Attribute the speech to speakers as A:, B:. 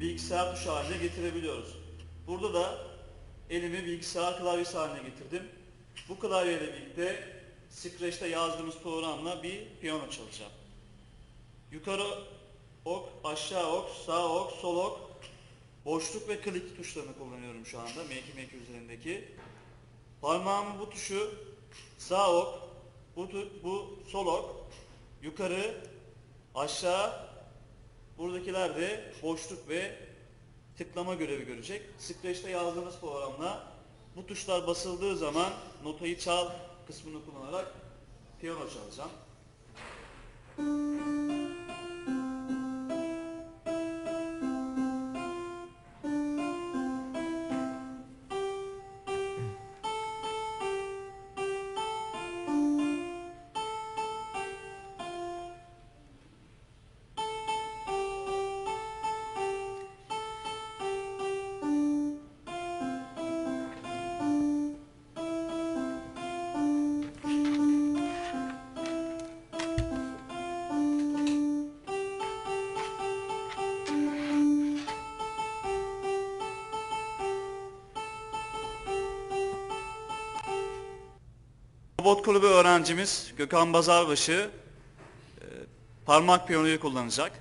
A: bilgisayar tuşu haline getirebiliyoruz. Burada da elimi bilgisayar klavyesi haline getirdim. Bu klavyeyle birlikte Scratch'te yazdığımız programla bir piyano çalacağım. Yukarı ok, aşağı ok, sağ ok, sol ok, boşluk ve klik tuşlarını kullanıyorum şu anda Make Make üzerindeki. Parmağımın bu tuşu sağ ok, bu, bu sol ok, yukarı, aşağı, buradakiler de boşluk ve tıklama görevi görecek. Scratch'te yazdığımız programla bu tuşlar basıldığı zaman notayı çal kısmını kullanarak piyano çalacağım. Robot kulübü öğrencimiz Gökhan Bazarbaşı e, parmak piyanoyu kullanacak.